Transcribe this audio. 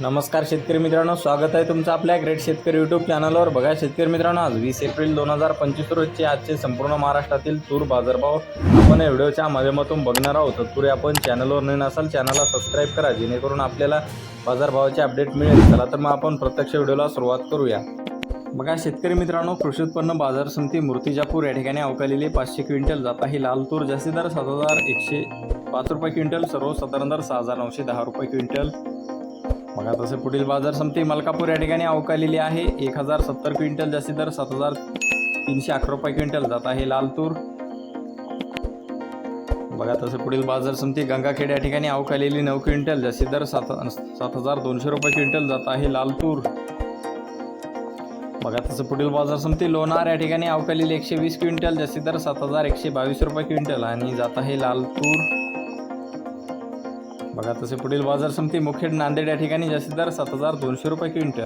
नमस्कार शेतकरी मित्रांनो स्वागत आहे तुमचं आपल्या ग्रेट शेतकरी यूट्यूब चॅनलवर बघा शेतकरी मित्रांनो आज वीस एप्रिल दोन हजार पंचवीस रोजचे आजचे संपूर्ण महाराष्ट्रातील तूर बाजारभाव आपण या व्हिडिओच्या माध्यमातून बघणार आहोत. तत्पूर्वी आपण चॅनलवर नवीन असाल चॅनलला सबस्क्राईब करा जेणेकरून आपल्याला बाजारभावाचे अपडेट मिळेल. चला तर मग आपण प्रत्यक्ष व्हिडिओला सुरुवात करूया. बघा शेतकरी मित्रांनो कृषी उत्पन्न बाजार समिती मूर्तिजापूर या ठिकाणी अवकालेली पाचशे क्विंटल जात आहे. लाल तूर जास्तीत दर सात हजार एकशे पाच रुपये क्विंटल सर्वसाधारण दर सहा हजार नऊशे दहा रुपये क्विंटल. बघा तसे पुढील बाजार समिती मलकापूर या ठिकाणी अवकालेली आहे. एक हजार सत्तर क्विंटल जास्ती दर सात हजार तीनशे अकरा रुपये क्विंटल जात आहे लाल तूर बघा तसे पुढील बाजार समती गंगाखेड या ठिकाणी अवकालेली नऊ क्विंटल जास्ती दर सात सात हजार दोनशे रुपये क्विंटल जात आहे लाल तूर बघा तसं पुढील बाजार समती लोणार या ठिकाणी अवकालेली एकशे वीस क्विंटल जास्ती दर सात हजार एकशे बावीस रुपये क्विंटल आणि जात आहे लाल तूर बघा तसे पुढील बाजार समिती मुखेड नांदेड या ठिकाणी जास्तीत दर सात हजार दोनशे रुपये क्विंटल.